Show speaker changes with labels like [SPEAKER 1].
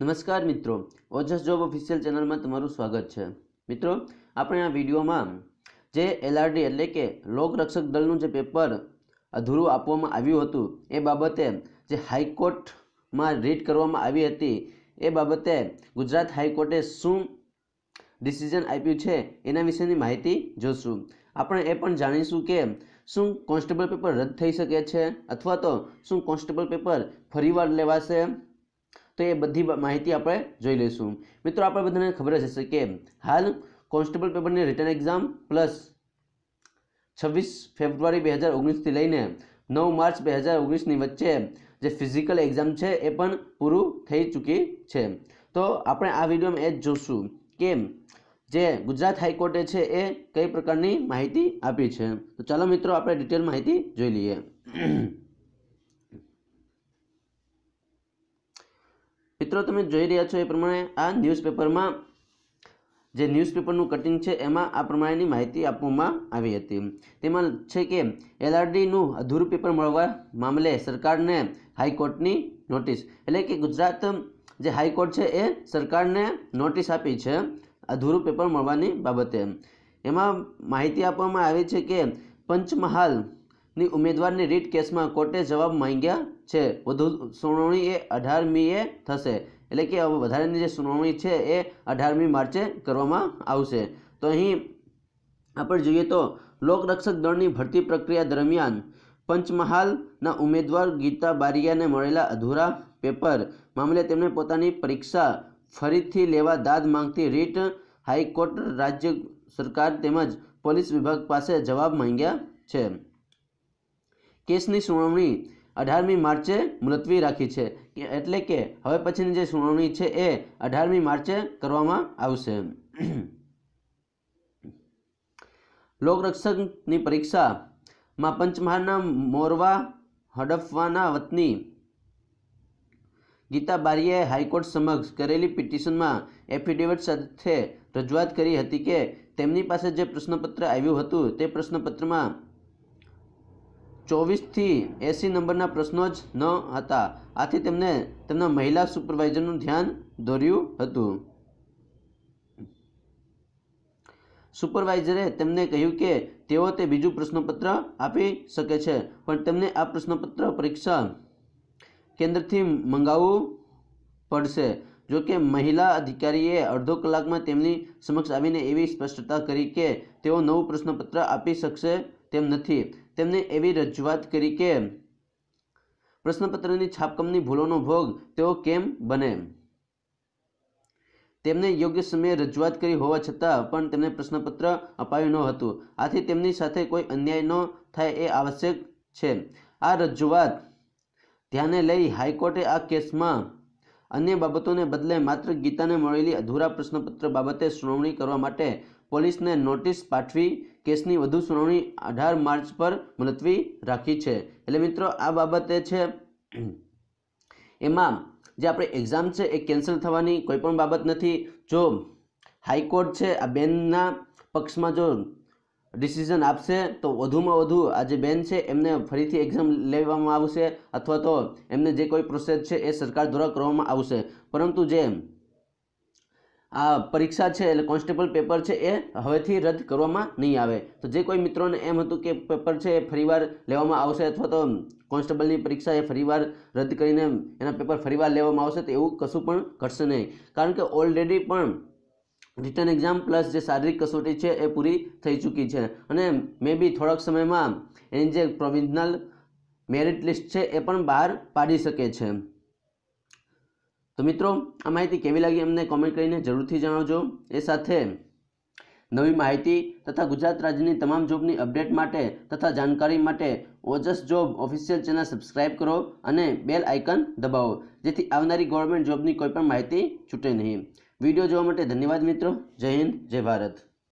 [SPEAKER 1] નમસ્કાર મિત્રો, ઓજસ job official ચેનલમાં તમારું સ્વાગત છે. મિત્રો, આપણે આ વિડીયોમાં જે એલઆરડી એટલે કે લોકરક્ષક દળનું જે પેપર અધૂરું આપવામાં આવ્યું હતું, એ બાબતે જે હાઈકોર્ટમાં રીટ કરવામાં આવી હતી, એ બાબતે ગુજરાત હાઈકોર્ટે શું ડિસિઝન આપ્યું છે, એના વિશેની માહિતી જોશું. આપણે એ પણ જાણીશું કે શું કોન્સ્ટેબલ પેપર રદ થઈ શકે છે, અથવા તો શું કોન્સ્ટેબલ પેપર ફરીવાર લેવાશે તો એ બધી માહિતી આપણે જોઈ લઈશું. મિત્રો, આપણે બધાને ખબર જ હશે કે હાલ કોન્સ્ટેબલ પેપરની રિટર્ન એક્ઝામ પ્લસ છવ્વીસ ફેબ્રુઆરી બે હજાર ઓગણીસથી લઈને નવ માર્ચ બે હજાર ઓગણીસની વચ્ચે જે ફિઝિકલ એક્ઝામ છે એ પણ પૂરું થઈ ચૂકી છે. તો આપણે આ વિડીયોમાં એ જ જોશું કે જે ગુજરાત હાઈકોર્ટે છે એ કઈ પ્રકારની માહિતી આપી છે. તો ચાલો મિત્રો, આપણે ડિટેલ માહિતી જોઈ લઈએ. મિત્રો, તમે જોઈ રહ્યા છો એ પ્રમાણે આ ન્યૂઝપેપરમાં જે ન્યૂઝપેપરનું કટિંગ છે, એમાં આ પ્રમાણેની માહિતી આપવામાં આવી હતી. તેમાં છે કે, એલઆરડીનું અધૂરું પેપર મળવા મામલે સરકારને હાઈકોર્ટની નોટિસ એટલે કે ગુજરાત જે હાઈકોર્ટ છે, એ સરકારને નોટિસ આપી છે અધૂરું પેપર મળવાની બાબતે. એમાં માહિતી આપવામાં આવી છે કે પંચમહાલની ઉમેદવારની રીટ કેસમાં કોર્ટે જવાબ માંગ્યા છે. વધુ સુનાવણી એ અઢારમીએ થશે. એટલે કે વધારાની જે સુનાવણી છે એ અઢારમી માર્ચે કરવામાં આવશે. તો અહીં આપણે જોઈએ તો લોકરક્ષક દળની ભરતી પ્રક્રિયા દરમિયાન પંચમહાલના ઉમેદવાર ગીતા બારિયાને મળેલા અધૂરા પેપર મામલે તેમણે પોતાની પરીક્ષા ફરીથી લેવા દાદ માંગતી રીટ હાઈકોર્ટ રાજ્ય સરકાર તેમજ પોલીસ વિભાગ પાસે જવાબ માંગ્યા છે. કેસની સુનાવણી અઢારમી માર્ચે મુલતવી રાખી છે એટલે કે હવે પછીની જે સુનાવણી છે એ અઢારમી માર્ચે કરવામાં આવશે. લોકરક્ષકની પરીક્ષામાં પંચમહાલના મોરવા હડફવાના વતની ગીતા બારીએ હાઈકોર્ટ સમક્ષ કરેલી પિટિશનમાં એફિડેવિટ સાથે રજૂઆત કરી હતી કે તેમની પાસે જે પ્રશ્નપત્ર આવ્યું હતું તે પ્રશ્નપત્રમાં ચોવીસથી એંસી નંબરના પ્રશ્નો જ ન હતા. આથી તેમને તેમના મહિલા સુપરવાઇઝરનું ધ્યાન દોર્યું હતું. સુપરવાઇઝરે તેમને કહ્યું કે તેઓ તે બીજું પ્રશ્નપત્ર આપી શકે છે, પણ તેમને આ પ્રશ્નપત્ર પરીક્ષા કેન્દ્રથી મંગાવવું પડશે. જો કે મહિલા અધિકારીએ અડધો કલાકમાં તેમની સમક્ષ આવીને એવી સ્પષ્ટતા કરી કે તેઓ નવું પ્રશ્નપત્ર આપી શકશે તેમ નથી. તેમને એવી રજૂઆત કરી કે, પ્રશ્નપત્રની છાપકામની ભૂલોનો ભોગ તેઓ કેમ બને? તેમને યોગ્ય સમયે રજૂઆત કરી હોવા છતાં પણ તેમને પ્રશ્નપત્ર અપાયું ન હતું. આથી તેમની સાથે કોઈ અન્યાય ન થાય એ આવશ્યક છે. આ રજૂઆત ધ્યાને લઈ હાઈકોર્ટે આ કેસમાં અન્ય બાબતોને બદલે માત્ર ગીતાને મળેલી અધૂરા પ્રશ્નપત્ર બાબતે સુનાવણી કરવા માટે પોલીસને નોટિસ પાઠવી કેસની વધુ સુનાવણી અઢાર માર્ચ પર મુલતવી રાખી છે. એટલે મિત્રો, આ બાબતે છે, એમાં જે આપણે એક્ઝામ છે એ કેન્સલ થવાની કોઈ પણ બાબત નથી. જો હાઈકોર્ટ છે, આ બેનના પક્ષમાં જો ડિસિઝન આપશે, તો વધુમાં વધુ આ જે બેન છે, એમને ફરીથી એક્ઝામ લેવામાં આવશે અથવા તો એમને જે કોઈ પ્રોસેસ છે એ સરકાર દ્વારા કરવામાં આવશે. પરંતુ જે આ પરીક્ષા છે એટલે કોન્સ્ટેબલ પેપર છે એ હવેથી રદ કરવામાં નહીં આવે. તો જે કોઈ મિત્રોને એમ હતું કે પેપર છે એ ફરીવાર લેવામાં આવશે અથવા તો કોન્સ્ટેબલની પરીક્ષા એ ફરીવાર રદ કરીને એના પેપર ફરીવાર લેવામાં આવશે તો એવું કશું પણ ઘટશે નહીં. કારણ કે ઓલરેડી પણ રિટર્ન એક્ઝામ પ્લસ જે શારીરિક કસોટી છે એ પૂરી થઈ ચૂકી છે. અને મે બી થોડાક સમયમાં એની જે પ્રોવિઝનલ મેરિટ લિસ્ટ છે એ પણ બહાર પાડી શકે છે. તો મિત્રો, આ માહિતી કેવી લાગી અમને કોમેન્ટ કરીને જરૂરથી જણાવજો. એ સાથે નવી માહિતી તથા ગુજરાત રાજ્યની તમામ જોબની અપડેટ માટે તથા જાણકારી માટે Ojas job official channel subscribe કરો અને બેલ આઇકન દબાવો, જેથી આવનારી ગવર્મેન્ટ જોબની કોઈપણ માહિતી છૂટે નહીં. વીડિયો જોવા માટે ધન્યવાદ મિત્રો. જય હિન્દ, જય ભારત.